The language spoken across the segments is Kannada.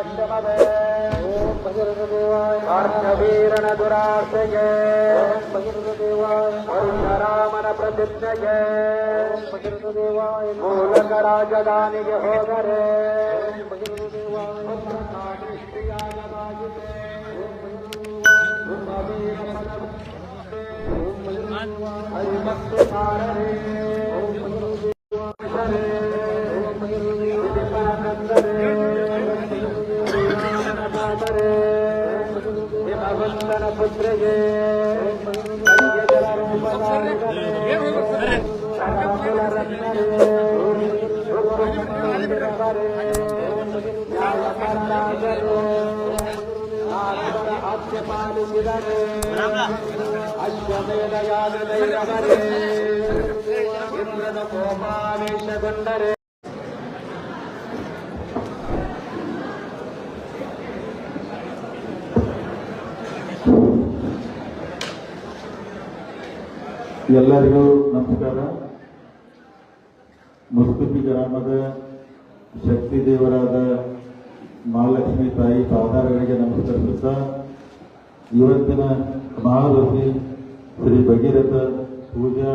वीराश्रमदे ॐ भजरदेवाय अर्धवीरणदुराशये भजरदेवाय वरुणरामन प्रतिज्ञये भजरदेवाय मूलकराजदानिज होदरे अश्वमेध याद दैरवरे इंद्रन कोपावेशगुंडरे ಎಲ್ಲರಿಗೂ ನಮಸ್ಕಾರ. ಮುಸ್ಕುತಿ ಗ್ರಾಮದ ಶಕ್ತಿ ದೇವರಾದ ಮಹಾಲಕ್ಷ್ಮಿ ತಾಯಿ ಪಾದಾರಗಳಿಗೆ ನಮಸ್ಕರಿಸುತ್ತಾ, ಇವತ್ತಿನ ಮಹಾರಥಿ ಶ್ರೀ ಭಗೀರಥ ಪೂಜಾ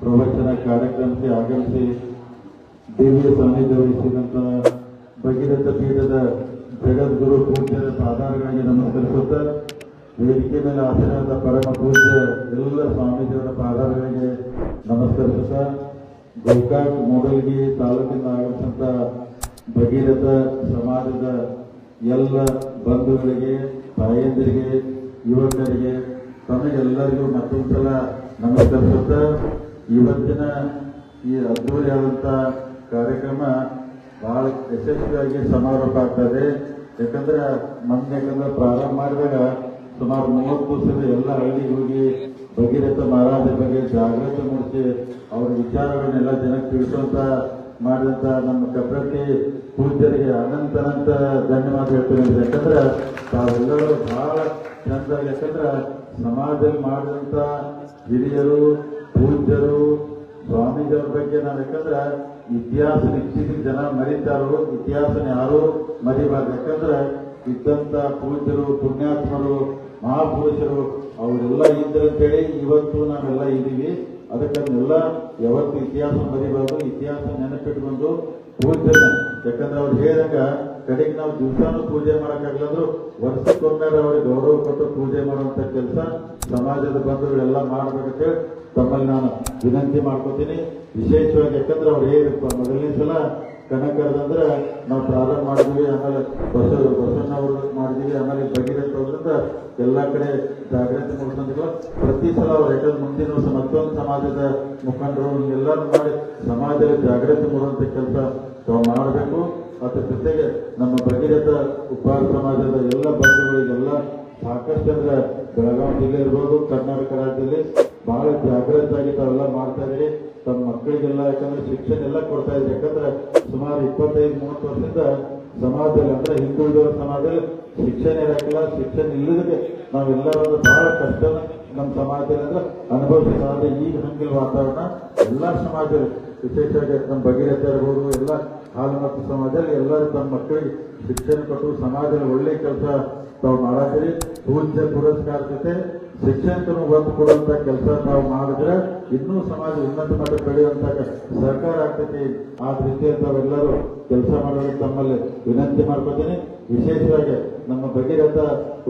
ಪ್ರವಚನ ಕಾರ್ಯಕ್ರಮಕ್ಕೆ ಆಗಮಿಸಿ ದೇವಿಯ ಸಾನ್ನಿಧ್ಯ ವಹಿಸಿದಂತ ಭಗೀರಥ ಪೀಠದ ಜಗದ್ಗುರು ಪೂಜೆ ಪಾದಾರಗಳಿಗೆ ನಮಸ್ಕರಿಸುತ್ತಾ ವೇದಿಕೆ ಮೇಲೆ ಆಶೀರ್ವಾದ ಪರಮ ಪೂಜ್ಯ ಎಲ್ಲ ಸ್ವಾಮೀಜಿಯವರ ಪಾದಗಳಿಗೆ ನಮಸ್ಕರಿಸುತ್ತಾ ಗೋಕಾಕ್ ಮೂಡಲ್ಗಿ ತಾಲೂಕಿಂದ ಆಗಮಿಸಿದಂಥ ಭಗೀರಥ ಸಮಾಜದ ಎಲ್ಲ ಬಂಧುಗಳಿಗೆ, ತಾಯಂದಿರಿಗೆ, ಯುವಕರಿಗೆ, ತಮಗೆಲ್ಲರಿಗೂ ಮತ್ತೊಂದ್ಸಲ ನಮಸ್ಕರಿಸುತ್ತಾ ಇವತ್ತಿನ ಈ ಅದ್ದೂರಿಯಾದಂಥ ಕಾರ್ಯಕ್ರಮ ಬಹಳ ಯಶಸ್ವಿಯಾಗಿ ಸಮಾರೋಪ ಆಗ್ತದೆ ಯಾಕಂದ್ರೆ ಮೊನ್ನೆ ಯಾಕಂದ್ರೆ ಪ್ರಾರಂಭ ಮಾಡಿದಾಗ ಸುಮಾರು ಮೂವತ್ತು ವರ್ಷದ ಎಲ್ಲ ಹಳ್ಳಿಗೆ ಹೋಗಿ ಭಗೀರಥ ಮಹಾರಾಜರ ಬಗ್ಗೆ ಜಾಗೃತಿ ಮೂಡಿಸಿ ಅವರ ವಿಚಾರಗಳನ್ನೆಲ್ಲ ಜನಕ್ಕೆ ತಿಳಿಸುವಂತ ಮಾಡಿದಂತ ನಮ್ಮ ಕಬ್ಬಟ್ಟಿ ಪೂಜ್ಯರಿಗೆ ಅನಂತ ಅನಂತ ಧನ್ಯವಾದ ಹೇಳ್ತೇನೆ. ಯಾಕಂದ್ರೆ ತಾವೆಲ್ಲರೂ ಬಹಳ ಚಂದ, ಯಾಕಂದ್ರೆ ಸಮಾಜದಲ್ಲಿ ಮಾಡಿದಂತ ಹಿರಿಯರು, ಪೂಜ್ಯರು, ಸ್ವಾಮೀಜಿಯವ್ರ ಬಗ್ಗೆ ನಾನು ಯಾಕಂದ್ರೆ ಇತಿಹಾಸ ಇತ್ತೀಚಿಗೆ ಜನ ಮರೀತಾರೋ ಇತಿಹಾಸನ ಯಾರು ಮರಿಬಾರ್ದು. ಯಾಕಂದ್ರೆ ಇದ್ದಂತ ಪೂಜ್ಯರು, ಪುಣ್ಯಾತ್ಮರು, ಮಹಾಪುರುಷರು, ಅವರೆಲ್ಲ ಇದ್ರಂತೇಳಿ ಇವತ್ತು ನಾವೆಲ್ಲ ಇದ್ದೀವಿ. ಅದಕ್ಕನ್ನೆಲ್ಲ ಯಾವತ್ತು ಇತಿಹಾಸ ಮರಿಬಾರ್ದು ಇತಿಹಾಸ ನೆನಪಿಟ್ಕೊಂಡು ಪೂಜ್ಯನ ಯಾಕಂದ್ರೆ ಅವ್ರು ಹೇಳಂಗ ಕಡೆಗೆ ನಾವು ದಿವಸಾನು ಪೂಜೆ ಮಾಡಕ್ಕಾಗಲಾದ್ರು ವರ್ಷಕ್ಕೊಮ್ಮೆ ಅವ್ರಿಗೆ ಗೌರವ ಕೊಟ್ಟು ಪೂಜೆ ಮಾಡುವಂತ ಕೆಲಸ ಸಮಾಜದ ಬಂಧುಗಳೆಲ್ಲ ಮಾಡ್ಬೇಕಂತೇಳಿ ತಮ್ಮಲ್ಲಿ ನಾನು ವಿನಂತಿ ಮಾಡ್ಕೋತೀನಿ. ವಿಶೇಷವಾಗಿ ಯಾಕಂದ್ರೆ ಅವ್ರು ಹೇಳಿ ಮೊದಲನೇ ಸಲ ಕನಕರದಂದ್ರೆ ನಾವು ಪ್ರಾರಂಭ ಮಾಡಿದ್ವಿ, ಆಮೇಲೆ ಬಸ ಬಸವಣ್ಣವರು ಮಾಡಿದ್ವಿ, ಆಮೇಲೆ ಭಗೀರಥ ಹೋದ್ರಿಂದ ಎಲ್ಲ ಕಡೆ ಜಾಗೃತಿ ಮೂಡಿಸಿದ್ರು ಪ್ರತಿ ಸಲ ಅವ್ರು ಮುಂದಿನ ವರ್ಷ ಮತ್ತೊಂದು ಸಮಾಜದ ಮುಖಂಡರು ಎಲ್ಲರೂ ಮಾಡಿ ಸಮಾಜದಲ್ಲಿ ಜಾಗೃತಿ ಮೂಡುವಂತ ಕೆಲಸ ತಾವು ಮಾಡಬೇಕು. ಅದ್ರ ಜೊತೆಗೆ ನಮ್ಮ ಭಗೀರಥ ಉಪಹಾರ ಸಮಾಜದ ಎಲ್ಲ ಬಂಧುಗಳಿಗೆಲ್ಲ ಸಾಕಷ್ಟು ಅಂದ್ರೆ ಬೆಳಗಾವಿ ಜಿಲ್ಲೆ ಇರ್ಬೋದು, ಕರ್ನಾಟಕ ರಾಜ್ಯದಲ್ಲಿ ಬಹಳ ಜಾಗೃತರಾಗಿ ತಾವೆಲ್ಲ ಮಾಡ್ತಾ ಇದ್ರಿ ತಮ್ಮ ಮಕ್ಕಳಿಗೆಲ್ಲ, ಯಾಕಂದ್ರೆ ಶಿಕ್ಷಣ ಎಲ್ಲ ಕೊಡ್ತಾ ಇದೆ ಯಾಕಂದ್ರೆ ಸುಮಾರು ಇಪ್ಪತ್ತೈದು, ಮೂವತ್ತು ವರ್ಷದಿಂದ ಸಮಾಜದಲ್ಲಿ, ಅಂದ್ರೆ ಹಿಂದುಳಿದವರ ಸಮಾಜದಲ್ಲಿ ಶಿಕ್ಷಣ ಇರಕ್ಕಿಲ್ಲ, ಶಿಕ್ಷಣ ಇಲ್ಲದಕ್ಕೆ ನಾವೆಲ್ಲರೂ ಬಹಳ ಕಷ್ಟ ನಮ್ಮ ಸಮಾಜದಲ್ಲಿ, ಅಂದ್ರೆ ಅನುಭವಿಸಲಾದ ಈಗ ಹಂಗಿಲ್ ವಾತಾವರಣ. ಎಲ್ಲ ಸಮಾಜದಲ್ಲಿ, ವಿಶೇಷವಾಗಿ ನಮ್ಮ ಭಗೀರಥ ಇರ್ಬೋದು, ಎಲ್ಲ ಹಾಲು ಮತ್ತು ಸಮಾಜದಲ್ಲಿ ಎಲ್ಲರೂ ತಮ್ಮ ಮಕ್ಕಳಿಗೆ ಶಿಕ್ಷಣ ಕೊಟ್ಟು ಸಮಾಜದಲ್ಲಿ ಒಳ್ಳೆ ಕೆಲಸ ತಾವು ಮಾಡಿದ್ರಿ ಪೂಜ್ಯ ಪುರಸ್ಕಾರ ಜೊತೆ ಶಿಕ್ಷಣಕ್ಕೂ ಒತ್ತು ಕೊಡುವಂತ ಕೆಲಸ ನಾವು ಮಾಡಿದ್ರೆ ಇನ್ನೂ ಸಮಾಜ ಉನ್ನತ ಮಟ್ಟ ಬೆಳೆಯುವಂತ ಸರ್ಕಾರ ಆಗ್ತೈತಿ. ಆ ರೀತಿಯ ತಾವೆಲ್ಲರೂ ಕೆಲಸ ಮಾಡೋದಕ್ಕೆ ತಮ್ಮಲ್ಲಿ ವಿನಂತಿ ಮಾಡ್ಕೋತೀನಿ. ವಿಶೇಷವಾಗಿ ನಮ್ಮ ಭಗೀರಥ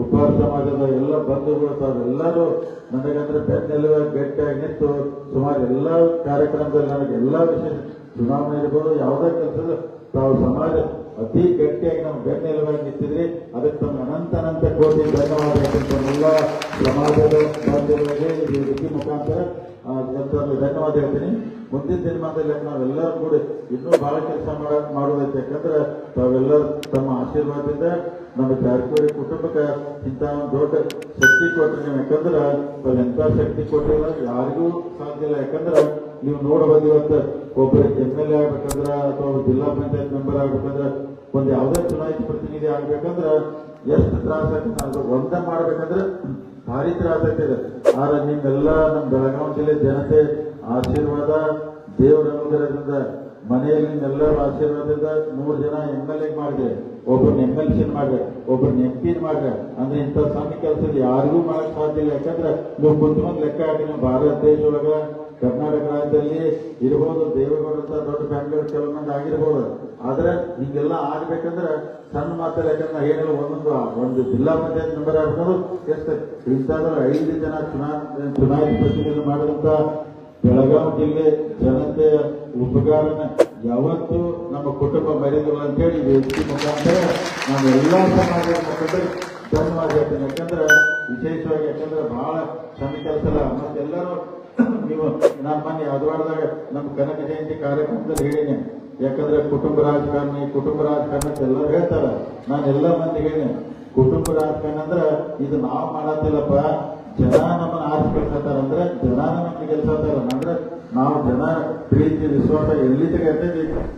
ಉಪಹಾರ ಸಮಾಜದ ಎಲ್ಲ ಬಂಧುಗಳು ತಾವೆಲ್ಲರೂ ನನಗಂದ್ರೆ ಬೆನ್ನೆಲುವಾಗಿ ಗಟ್ಟಿಯಾಗಿ ನಿಂತು ಸುಮಾರು ಎಲ್ಲ ಕಾರ್ಯಕ್ರಮದಲ್ಲಿ ನನಗೆ ಎಲ್ಲ ವಿಷಯ ಚುನಾವಣೆ ಇರ್ಬೋದು, ಯಾವುದೇ ಕೆಲಸದ ತಾವು ಸಮಾಜ ಅತಿ ಗಟ್ಟಿಯಾಗಿ ನಾವು ಬೆನ್ನೆಲುವಾಗಿ ನಿಂತಿದ್ರಿ. ಅದಕ್ಕೆ ತಮ್ಮ ಅನಂತ ಅನಂತ ಕೋಟಿ ಧನ್ಯವಾದ ಎಲ್ಲ ಸಮಾಜದ ಬಂಧುಗಳಿಗೆ ಈ ಮುಖಾಂತರ ಧನ್ಯವಾದ ಹೇಳ್ತೀನಿ. ಮುಂದಿನ ದಿನಮಾನದಲ್ಲಿ ನಾವೆಲ್ಲರೂ ಕೂಡಿ ಇನ್ನೂ ಬಹಳ ಕೆಲಸ ಮಾಡ ಮಾಡೋದೈತೆ ಯಾಕಂದ್ರೆ ತಾವೆಲ್ಲರೂ ತಮ್ಮ ಆಶೀರ್ವಾದದಿಂದ ನಮ್ಮ ಜಾರಕಿಹೊಳಿ ಕುಟುಂಬಕ್ಕೆ ಇಂಥ ಒಂದು ದೊಡ್ಡ ಶಕ್ತಿ ಕೊಟ್ಟರೆ ನೀವು ಯಾಕಂದ್ರೆ ತಾವು ಎಂಥ ಶಕ್ತಿ ಕೊಟ್ಟಿಲ್ಲ ಯಾರಿಗೂ ಸಾಧ್ಯ ಇಲ್ಲ. ಯಾಕಂದ್ರೆ ನೀವು ನೋಡಬಹುದು ಇವತ್ತು ಒಬ್ಬರು ಎಂ ಎಲ್ ಎ ಆಗ್ಬೇಕಂದ್ರೆ ಅಥವಾ ಜಿಲ್ಲಾ ಪಂಚಾಯತ್ ಮೆಂಬರ್ ಆಗ್ಬೇಕಂದ್ರೆ ಒಂದು ಯಾವುದೇ ಚುನಾಯಿತ ಪ್ರತಿನಿಧಿ ಆಗ್ಬೇಕಂದ್ರೆ ಎಷ್ಟು ತ್ರಾಸ ಆಗ್ತದೆ ಅದು ಒಂದೇ ಮಾಡ್ಬೇಕಂದ್ರೆ ಭಾರಿ ತ್ರಾಸ ಆಗ್ತದೆ ಆದ್ರೆ ನಿಮ್ಮೆಲ್ಲ ನಮ್ಮ ಬೆಳಗಾವಿ ಜಿಲ್ಲೆ ಜನತೆ ಆಶೀರ್ವಾದ, ದೇವರ ಅನುಗ್ರಹದಿಂದ ಮನೆಯಲ್ಲಿ ನಿಮ್ಮೆಲ್ಲರ ಆಶೀರ್ವಾದದಿಂದ ಮೂರು ಜನ ಎಂ ಎಲ್ ಎ ಮಾಡಿದೆ ಒಬ್ಬರು ಎಂ ಎಲ್ ಸಿ ಮಾಡಿದೆ ಒಬ್ಬರು ಎಂ ಪಿ ಮಾಡಿದೆ. ಅಂದ್ರೆ ಇಂಥ ಸಣ್ಣ ಕೆಲಸ ಯಾರಿಗೂ ಮಾಡಕ್ ಸಾಧ್ಯ ಇಲ್ಲ. ಯಾಕಂದ್ರೆ ನೀವು ಕುತ್ಕೊಂಡು ಲೆಕ್ಕ ಹಾಕಿ ನಾವು ಭಾರತ ದೇಶದೊಳಗ ಕರ್ನಾಟಕ ರಾಜ್ಯದಲ್ಲಿ ಇರ್ಬೋದು, ದೇವೇಗೌಡ ದೊಡ್ಡ ಬ್ಯಾಂಕ್ಗಳು ಕೆಲವೊಂದು ಆಗಿರ್ಬೋದು. ಆದ್ರೆ ಹಿಂಗೆಲ್ಲ ಆಗ್ಬೇಕಂದ್ರೆ ಸಣ್ಣ ಮಾತಲ್ಲ ಯಾಕಂದ್ರೆ ಏನಿಲ್ಲ ಒಂದೊಂದು, ಒಂದು ಜಿಲ್ಲಾ ಪಂಚಾಯತ್ ಮೆಂಬರ್ ಆಗ್ಬೋದು ಎಷ್ಟು ಇಂಥದ್ರ ಐದು ಜನ ಚುನಾವಣೆ ಚುನಾಯಿತ ಪ್ರತಿನಿಧಿ ಮಾಡಿದಂತ ಬೆಳಗಾವಿ ಜಿಲ್ಲೆ ಜನತೆಯ ಉಪಕಾರನ ಯಾವತ್ತು ನಮ್ಮ ಕುಟುಂಬ ಮರೆಯಲ್ಲ ಅಂತೇಳಿ ಮುಖಾಂತರ ನಾನು ಎಲ್ಲ ಸಮಾಜದ ಮುಖಂಡರು ಧನ್ಯವಾದ ಹೇಳ್ತೇನೆ. ಯಾಕಂದ್ರೆ ವಿಶೇಷವಾಗಿ ಯಾಕಂದ್ರೆ ಬಹಳ ಸಣ್ಣ ಕೆಲಸ ಮತ್ತೆಲ್ಲರೂ ನೀವು ನಾನು ಮನೆ ಅದ್ವಾರದಾಗ ನಮ್ಮ ಕನಕ ಜಯಂತಿ ಕಾರ್ಯಕ್ರಮದಲ್ಲಿ ಹೇಳಿನಿ ಯಾಕಂದ್ರೆ ಕುಟುಂಬ ರಾಜಕಾರಣಿ, ಕುಟುಂಬ ರಾಜಕಾರಣ ಎಲ್ಲರೂ ಹೇಳ್ತಾರ. ನಾನು ಎಲ್ಲ ಮಂದಿಗೆ ಕುಟುಂಬ ರಾಜಕಾರಣ ಅಂದ್ರೆ ಇದು ನಾವು ಮಾಡತ್ತಿಲ್ಲಪ್ಪ, ಜನ ನಮ್ಮನ್ನ ಆರಿಸ್ಕೊಳ್ತಾರ ಅಂದ್ರೆ ಜನ ನಮ್ಗೆ ಗೆಲ್ಸತ್ತಾರ. ಅಂದ್ರೆ ನಾವು ಜನ ಪ್ರೀತಿ, ವಿಶ್ವಾಸ ಎಲ್ಲಿ ತಗ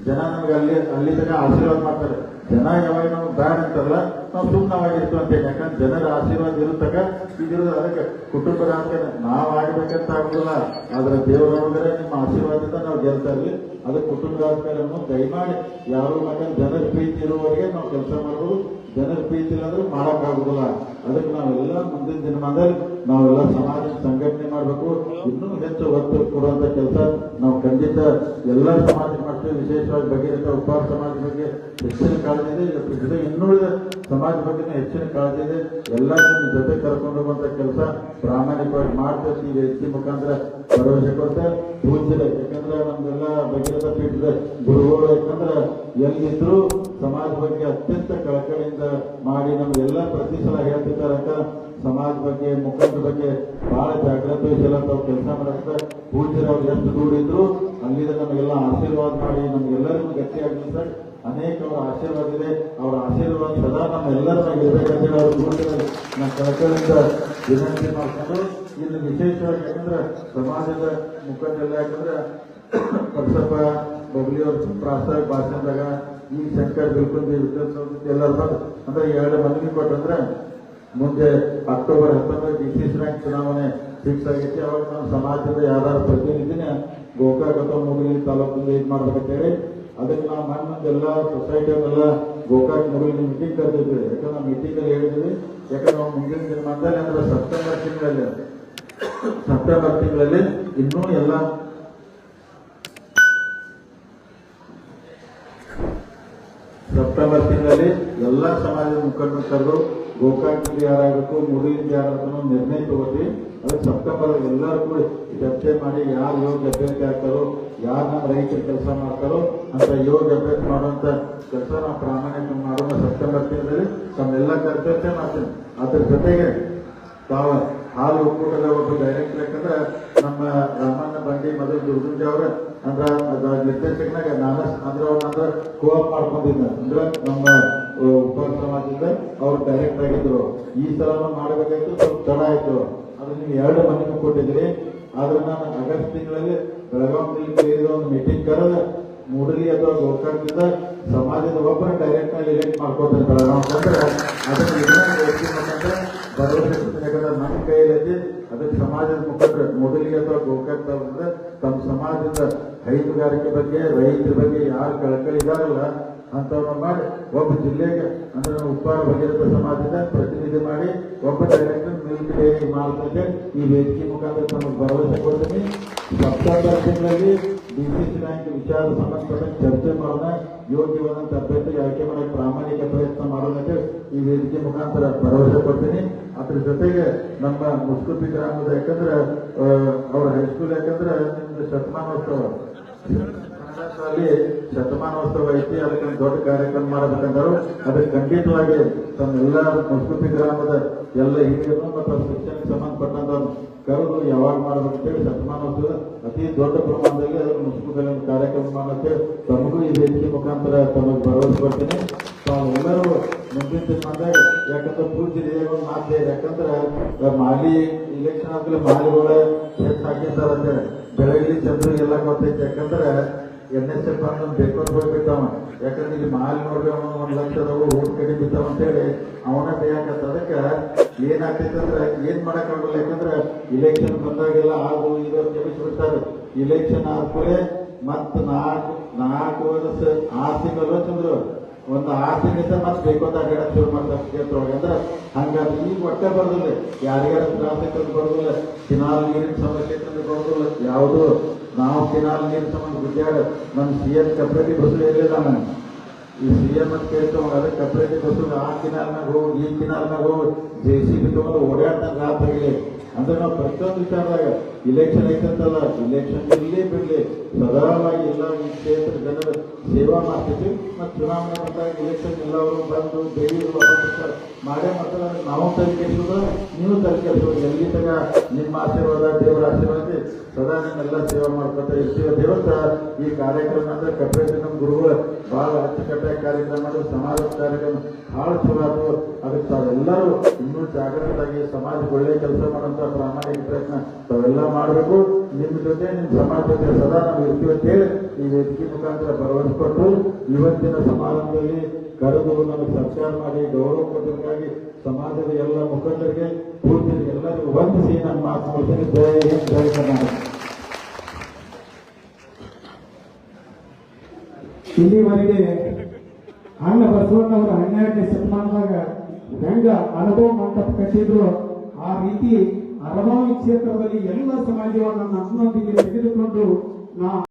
ಜನ ನಮ್ಗೆ ಅಲ್ಲಿ ಅಲ್ಲಿ ತಗ ಆಶೀರ್ವಾದ ಮಾಡ್ತಾರೆ. ಜನ ಯಾವಾಗ ನಮ್ಗೆ ಬ್ಯಾಡ್ ಅಂತಾರಲ್ಲ, ನಾವು ಸುಮ್ಮನವಾಗಿರ್ತೀವಿ ಅಂತ. ಯಾಕಂದ್ರೆ ಜನರ ಆಶೀರ್ವಾದ ಇರುತ್ತಕ ಇದಿರೋದು. ಅದಕ್ಕೆ ಕುಟುಂಬ ರಾಜಕಾರಣ, ನಾವು ಆಗ್ಬೇಕಂತ ಆಗುದಿಲ್ಲ. ಆದ್ರೆ ದೇವರೊಳಗಡೆ ನಿಮ್ಮ ಆಶೀರ್ವಾದದಿಂದ ನಾವು ಗೆಲ್ತಾ ಇರ್ಲಿ. ಕುಟುಂಬ ಮೇಲೆ ದಯಮಾಡಿ ಯಾರು ಯಾಕಂದ್ರೆ ಜನರ ಪ್ರೀತಿ ಇರುವವರೆಗೆ ನಾವು ಕೆಲಸ ಮಾಡ್ಬೋದು. ಜನರ ಪ್ರೀತಿ ಇಲ್ಲಾಂದ್ರೆ ಮಾಡಕ್ಕಾಗುದಿಲ್ಲ. ಅದಕ್ಕೆ ನಾವೆಲ್ಲ ಮುಂದಿನ ದಿನಮಾನದಲ್ಲಿ ನಾವೆಲ್ಲ ಸಮಾಜ ಸಂಘಟನೆ ಮಾಡಬೇಕು. ಇನ್ನೂ ಹೆಚ್ಚು ಒತ್ತು ಕೊಡುವಂತ ಕೆಲಸ ನಾವು ಖಂಡಿತ ಎಲ್ಲ ಸಮಾಜ ಮಾಡ್ತೀವಿ ವಿಶೇಷವಾಗಿ ಬಗ್ಗೆ ಉಪಹಾರ ಸಮಾಜ ಬಗ್ಗೆ ಹೆಚ್ಚಿನ ಕಾಳಜಿ ಇದೆ. ಜೊತೆ ಇನ್ನುಳಿದ ಸಮಾಜ ಬಗ್ಗೆ ಹೆಚ್ಚಿನ ಕಾಳಜಿ ಇದೆ. ಎಲ್ಲ ಜೊತೆ ಕರ್ಕೊಂಡು ಹೋಗುವಂತ ಕೆಲಸ ಪ್ರಾಮಾಣಿಕವಾಗಿ ಮಾಡ್ಬೇಕು. ಈ ವ್ಯಕ್ತಿ ಮುಖಾಂತರ ಭರವಸೆ ಕೊಡ್ತ ಪೂಜಿದೆ ಯಾಕಂದ್ರೆ ನಮ್ದೆಲ್ಲ ಬಗ್ಗೆ ಪೀಠದ ಗುರುಗಳು, ಯಾಕಂದ್ರೆ ಎಲ್ಲಿದ್ರು ಸಮಾಜ ಬಗ್ಗೆ ಅತ್ಯಂತ ಕಳಕಳಿಯಿಂದ ಮಾಡಿ ನಮ್ಗೆಲ್ಲ ಪ್ರತಿ ಸಲ ಹೇಳ್ತಿರ್ತಾರಂತ ಸಮಾಜ ಬಗ್ಗೆ ಮುಖಂಡರ ಬಗ್ಗೆ ಬಹಳ ಜಾಗ್ರತೆ ವಹಿಸಲ್ಲ ಕೆಲಸ ಮಾಡಕ್ಕೆ ಪೂಜ್ಯರು ಅವ್ರು ಎಷ್ಟು ದೂರಿದ್ರು ಅಲ್ಲಿಂದ ನಮಗೆಲ್ಲ ಆಶೀರ್ವಾದ ಮಾಡಿ, ನಮ್ಗೆಲ್ಲರಿಗೂ ಗಟ್ಟಿಯಾಗಲಿ ಸರ್ ಅನೇಕ ಅವರ ಆಶೀರ್ವಾದ ಇದೆ. ಅವರ ಆಶೀರ್ವಾದ ಸದಾ ನಮ್ಮ ಎಲ್ಲರ ಮೇಲೆ ಇರಬೇಕಂತೇಳಿ ಅವ್ರ ಪೂಜ್ಯರಲ್ಲಿ ನಮ್ಮ ಕಳಕಳಿಯಿಂದ ವಿನಂತಿ ಮಾಡಿಕೊಂಡು, ಇನ್ನು ವಿಶೇಷವಾಗಿ ಯಾಕಂದ್ರೆ ಸಮಾಜದ ಮುಖಂಡರೆಲ್ಲ ಯಾಕಂದ್ರೆ ಪರಸಪ್ಪ ಬಬ್ಲಿ ಅವ್ರ ಪ್ರಾಸ್ತಾವಿಕ ಭಾಷಣದಾಗ ಈ ಶಂಕರ್ ಬಿಲ್ಕುಲ್ ಎಲ್ಲರೂ ಬಂದು ಅಂದ್ರೆ ಎರಡು ಮನವಿ ಕೊಟ್ಟಂದ್ರೆ ಮುಂದೆ ಅಕ್ಟೋಬರ್ ಹತ್ತೊಂಬತ್ತು ಡಿ ಸಿ ರ್ಯಾಂಕ್ ಚುನಾವಣೆ ಫಿಕ್ಸ್ ಆಗೈತಿ. ಅವಾಗ ನಾವು ಸಮಾಜದ ಯಾರು ಪ್ರತಿನಿಧಿನ ಗೋಕಾಕ್ ಅಥವಾ ಮುಗಿಲಿ ತಾಲೂಕಿಂದ ಇದು ಮಾಡ್ಬೇಕಂತೇಳಿ ಅದಕ್ಕೆ ನಾವು ಮಣ್ಣು ಎಲ್ಲ ಸೊಸೈಟಿಯನ್ನೆಲ್ಲ ಗೋಕಾಕ್, ಮುಗುಲಿ ಮೀಟಿಂಗ್ ಕರೆದಿದ್ವಿ. ಯಾಕಂದ್ರೆ ನಾವು ಮೀಟಿಂಗ್ ಅಲ್ಲಿ ಹೇಳಿದ್ವಿ. ಯಾಕಂದ್ರೆ ನಾವು ಮುಂದಿನ ದಿನಮಾನದಲ್ಲಿ ಅಂದ್ರೆ ಸೆಪ್ಟೆಂಬರ್ ತಿಂಗಳಲ್ಲಿ ಸೆಪ್ಟೆಂಬರ್ ತಿಂಗಳಲ್ಲಿ ಇನ್ನೂ ಎಲ್ಲ ಸೆಪ್ಟೆಂಬರ್ ತಿಂಗಳಲ್ಲಿ ಎಲ್ಲ ಸಮಾಜದ ಮುಖಂಡರು ಗೋಕಾಕ್ನಲ್ಲಿ ಯಾರಾಗಬೇಕು ಮುರುಳಿಂದ ಯಾರಾಗಬೇಕು ನಿರ್ಣಯ ತಗೋರಿ ಅದಕ್ಕೆ ಸೆಪ್ಟೆಂಬರ್ ಎಲ್ಲರೂ ಕೂಡ ಚರ್ಚೆ ಮಾಡಿ ಯಾರು ಯೋಗ ಅಭ್ಯರ್ಥಿ ಆಗ್ತಾರೋ ಯಾರು ನಮ್ಮ ರೈತರ ಕೆಲಸ ಮಾಡ್ತಾರೋ ಅಂತ ಯೋಗ ಅಭ್ಯರ್ಥಿ ಮಾಡುವಂತ ಕೆಲಸ ನಾವು ಪ್ರಾಮಾಣಿಕ ಮಾಡೋಣ ಸೆಪ್ಟೆಂಬರ್ ತಿಂಗಳಲ್ಲಿ. ತಮ್ಮೆಲ್ಲ ಕರ್ತವ್ಯ ಮಾಡ್ತೀನಿ. ಅದ್ರ ಜೊತೆಗೆ ತಾವು ಹಾಲು ಒಕ್ಕೂಟದ ಒಬ್ಬ ಡೈರೆಕ್ಟರ್ ಯಾಕಂದ್ರೆ ನಮ್ಮ ರಾಮಣ್ಣ ಬಂಡಿ ಮಧು ದುರ್ಗುಂಜ ಅವ್ರ, ಅಂದ್ರ ಅದ ನಿರ್ದೇಶಕನಾಗ ನಾನು ಅಂದ್ರೆ ಅವ್ರನ್ನ ಕೋಆಪ್ ಮಾಡ್ಕೊಂಡಿದ್ದ. ಅಂದ್ರೆ ನಮ್ಮ ಉಪ ಸಮಾಜದಿಂದ ಅವ್ರು ಡೈರೆಕ್ಟ್ ಆಗಿದ್ರು. ಈ ಸಲ ಮಾಡಬೇಕಾಯ್ತು ಸ್ವಲ್ಪ ತಡ ಆಯ್ತು. ಅದು ನೀವು ಎರಡು ಮನೆಗೂ ಕೊಟ್ಟಿದ್ರಿ. ಆದ್ರೆ ನಾನು ಆಗಸ್ಟ್ ತಿಂಗಳಲ್ಲಿ ಬೆಳಗಾವಿ ಒಂದು ಮೀಟಿಂಗ್ ಕರೆದ ಮೂಡಲಿ ಅಥವಾ ಗೋಕರ್ಣದಿಂದ ಸಮಾಜದ ಒಬ್ಬರ ಡೈರೆಕ್ಟ್ನಲ್ಲಿ ಎಲೆಕ್ಟ್ ಮಾಡ್ಕೊತಾರೆ ಬೆಳಗಾವಿ ಅಂದ್ರೆ ಅದನ್ನ ಇದನ್ನ ವ್ಯಕ್ತಿ ಮುಖಾಂತರ ಭರವಸೆ ಕೊಡ್ತೀನಿ ಯಾಕಂದ್ರೆ ನಮ್ಮ ಕೈಯಲ್ಲಿ ಅದಕ್ಕೆ ಸಮಾಜದ ಮುಖಂಡರು ಮೊದಲಿ ಅಥವಾ ಗೋಕಾಕ್ ಅಂದ್ರೆ ತಮ್ಮ ಸಮಾಜದ ಹೈನುಗಾರಿಕೆ ಬಗ್ಗೆ, ರೈತರ ಬಗ್ಗೆ ಯಾರು ಕಳಕಳಿ ಇದಾರಲ್ಲ ಅಂತವ್ರನ್ನ ಮಾಡಿ ಒಬ್ಬ ಜಿಲ್ಲೆಗೆ, ಅಂದ್ರೆ ಉಪ್ಪಾರ ಭಗೀರಥ ಸಮಾಜದ ಪ್ರತಿನಿಧಿ ಮಾಡಿ ಒಬ್ಬ ಡೈರೆಕ್ಟರ್ ಮಿಲ್ಕ್ ಡೈರಿ ಈ ವೇದಿಕೆ ಮುಖಾಂತರ ತಮಗೆ ಭರವಸೆ ಕೊಡ್ತೀನಿ. ಸಪ್ತಾಹ ತಿಂಗಳಲ್ಲಿ ಡಿಸಿಸಿ ಬ್ಯಾಂಕ್ ವಿಚಾರ ಸಂಬಂಧಪಟ್ಟ ಚರ್ಚೆ ಮಾಡೋಣ. ಯೋಗ್ಯವಾದಂತ ಅಭ್ಯರ್ಥಿ ಆಯ್ಕೆ ಮಾಡಕ್ಕೆ ಪ್ರಾಮಾಣಿಕ ಪ್ರಯತ್ನ ಅಂತ ಈ ವೇದಿಕೆ ಮುಖಾಂತರ ಭರವಸೆ ಕೊಡ್ತೀನಿ. ಅದ್ರ ಜೊತೆಗೆ ನಮ್ಮ ಮುಸ್ಕುಪಿ ಗ್ರಾಮದ ಯಾಕಂದ್ರೆ ಅವ್ರ ಹೈಸ್ಕೂಲ್ ಯಾಕಂದ್ರೆ ಶತಮಾನೋತ್ಸವ. ಅಲ್ಲಿ ಶತಮಾನೋತ್ಸವ ಐತಿ, ಅದಕ್ಕೆ ದೊಡ್ಡ ಕಾರ್ಯಕ್ರಮ ಮಾಡಬೇಕಂದ್ರು ಅದಕ್ಕೆ ಖಂಡಿತವಾಗಿ ತಮ್ಮೆಲ್ಲ ಸಂಸ್ಕೃತಿ ಗ್ರಾಮದ ಎಲ್ಲ ಹಿರಿಯರು ಮತ್ತು ಶಿಕ್ಷಣಕ್ಕೆ ಸಂಬಂಧಪಟ್ಟಂತ ಕರೆದು ಯಾವಾಗ ಮಾಡಬೇಕಂತೇಳಿ ಶತಮಾನೋತ್ಸವ ಅತಿ ದೊಡ್ಡ ಪ್ರಮಾಣದಲ್ಲಿ ಅದನ್ನು ಮುಸ್ಕುದಲ್ಲಿ ಒಂದು ಕಾರ್ಯಕ್ರಮ ಮಾಡಕ್ಕೆ ತಮಗೂ ಈ ವೇದಿಕೆ ಮುಖಾಂತರ ತಮಗೆ ಭರವಸೆ ಕೊಡ್ತೀನಿ. ತಾವು ಎಲ್ಲರೂ ಮುಂದಿನ ಯಾಕಂದ್ರೆ ಪೂರ್ತಿ ದೇವರು ಮಾತೆ, ಯಾಕಂದ್ರೆ ಮಾಲಿ ಇಲೆಕ್ಷನ್ ಆದ್ಮೇಲೆ ಮಾಲಿಗಳು ಹೆಚ್ಚು ಹಾಕಿರ್ತಾರ ಅಂತೇಳಿ ಬೆಳಗ್ಗೆ ಚಂದ್ರ ಎಲ್ಲ ಗೊತ್ತೈತಿ, ಯಾಕಂದ್ರೆ ಎನ್ ಎಸ್ ಎಫ್ ಅನ್ನ ಬೇಕೋತ್ ಹೋಗ್ಬಿಟ್ಟವ ಯಾಕಂದ್ರೆ ಇಲ್ಲಿ ಮಾಲ್ ನೋಡ್ರಿ, ಅವನು ಒಂದ್ ಲಕ್ಷ ಊಟ ಕಡೆ ಬಿದ್ದಾವ ಅಂತೇಳಿ ಅವನ ಬೇಯಾಕತ್ತ ಅದಕ್ಕೆ ಏನಾಗ್ತೈತೆ ಅಂದ್ರೆ, ಏನ್ ಮಾಡಕ್ ಆಗಲ್ಲ, ಯಾಕಂದ್ರೆ ಇಲೆಕ್ಷನ್ ಬಂದಾಗೆಲ್ಲ ಆಗು, ಇದು ಅಂತ ಬಿಡ್ತಾರೆ ಇಲೆಕ್ಷನ್ ಆದ್ಮೇಲೆ ಮತ್ ನಾಲ್ಕು ನಾಲ್ಕು ವರ್ಷ ಆರು ತಿಂಗಳು ಚಂದ್ರು? ಒಂದು ಆರು ತಿಂಗಳಿಂದ ಮತ್ತೆ ಬೇಕೊಂದ ಹೇಳಕ್ ಶುರು ಮಾಡ್ತಾರೆ ಕ್ಷೇತ್ರೊಳಗೆ ಅಂದ್ರೆ ಹಂಗಾಗಿ ಈಗ ಒಟ್ಟೆ ಬರೋದಿಲ್ಲ. ಯಾರ್ಯಾರ ತ್ರಾಸ ಬರ್ದಿಲ್ಲ. ಕಿನಾಲ್ ನೀರಿನ ಸಮಸ್ಯೆ ಬರೋದಿಲ್ಲ. ಯಾವುದು ನಾವು ಕಿನಾಲ್ ನೀರಿನ ಸಂಬಂಧ ಗುಡ್ಡಾಡ ನಮ್ಮ ಸಿ ಎಂ ಕಪ್ರೇಟಿ ಬಸ್ಸು ಇರಲಿಲ್ಲ ನಾನು ಈ ಸಿ ಎಂ ಅಂತ ಕೇಳ್ತಾವ ಅದಕ್ಕೆ ಕಪ್ರೇಟಿ ಬಸ್ಸು ಆ ಕಿನಾಲ್ನಾಗ ಹೋಗಿ ಈ ಕಿನಾಲ್ನಾಗ ಹೋಗಿ ಜೆ ಸಿ ಬಿ ತಗೊಂಡು ಓಡಾಡ್ದಂಗೆ ರಾತ್ರಿಗೆ ಅಂದ್ರೆ ನಾವು ಪ್ರತಿಯೊಂದು ವಿಚಾರದಾಗ ಇಲೆಕ್ಷನ್ ಐತಂತಲ್ಲ ಇಲೆಕ್ಷನ್ ಇಲ್ಲೇ ಬಿಡಲಿ ಸದಾವಾಗಿ ಎಲ್ಲ ಈ ಕ್ಷೇತ್ರ ಜನರ ಸೇವಾ ಮಾಡ್ತೀವಿ ಮತ್ತು ಚುನಾವಣೆ ಬಂದಾಗ ಇಲೆಕ್ಷನ್ ಎಲ್ಲವರು ಬಂದು ಬೆಳೆಯುವ ಮಾಡೇ ಮಾಡ್ತಾರೆ. ನಾವು ತಲೆಕೆಡಿಸೋದು ನೀವು ತಲೆಕೆಡಿಸೋದು ಎಲ್ಲಿ ತಗ ನಿಮ್ಮ ಆಶೀರ್ವಾದ, ದೇವರ ಆಶೀರ್ವಾದ ಸದಾ ನಿಮ್ಮೆಲ್ಲ ಸೇವಾ ಮಾಡ್ಕೊತಾ ಇರ್ತೀವಿ ದೇವತ್ತ ಈ ಕಾರ್ಯಕ್ರಮ ಅಂದ್ರೆ ಕಪ್ಪೇಟಿ ನಮ್ಮ ಗುರುಗಳು ಬಹಳ ಅಚ್ಚುಕಟ್ಟಾಗಿ ಕಾರ್ಯಕ್ರಮ ಮಾಡಿದ್ರು ಸಮಾಜದ ಕಾರ್ಯಕ್ರಮ. ಬಹಳ ಚಲೋ ಅದಕ್ಕೆ ತಾವೆಲ್ಲರೂ ಇನ್ನೂ ಜಾಗೃತವಾಗಿ ಸಮಾಜಕ್ಕೆ ಒಳ್ಳೆ ಕೆಲಸ ಮಾಡುವಂತ ಪ್ರಾಮಾಣಿಕ ಪ್ರಯತ್ನ ತಾವೆಲ್ಲ ಮಾಡಬೇಕು. ನಿಮ್ಮ ಜೊತೆ, ನಿಮ್ಮ ಸಮಾಜ ಜೊತೆ ಸದಾ ನಾವು ಇರ್ತೀವಿ ಹೇಳಿ ಈ ವೇದಿಕೆ ಮುಖಾಂತರ ಭರವಸೆ ಕೊಟ್ಟು ಇವತ್ತಿನ ಸಮಾರಂಭದಲ್ಲಿ ಕರೆದು ನಾನು ಸತ್ಕಾರ ಮಾಡಿ ಗೌರವ ಕೊಟ್ಟದಕ್ಕಾಗಿ ಸಮಾಜದ ಎಲ್ಲ ಮುಖಂಡರಿಗೆ ಪೂರ್ತಿ ಎಲ್ಲರಿಗೂ ವಂದಿಸಿ ನನ್ನ ಮಾತು ಮುಗಿಸ್ತೀನಿ. ಜಯ ಜಯ ಕರ್ನಾಟಕ. ಇಲ್ಲಿವರೆಗೆ ಅಣ್ಣ ಬಸವಣ್ಣವರ ಹನ್ನೆರಡನೇ ಶತಮಾನದಾಗ ಹೆಂಗ ಅನುಭವ ಮಂಟಪ ಕಟ್ಟಿದ್ರು ಆ ರೀತಿ ಅರಬಾವಿ ಕ್ಷೇತ್ರದಲ್ಲಿ ಎಲ್ಲ ಸಮಾಜವನ್ನು ನನ್ನೊಂದಿಗೆ ತೆಗೆದುಕೊಂಡು ನಾ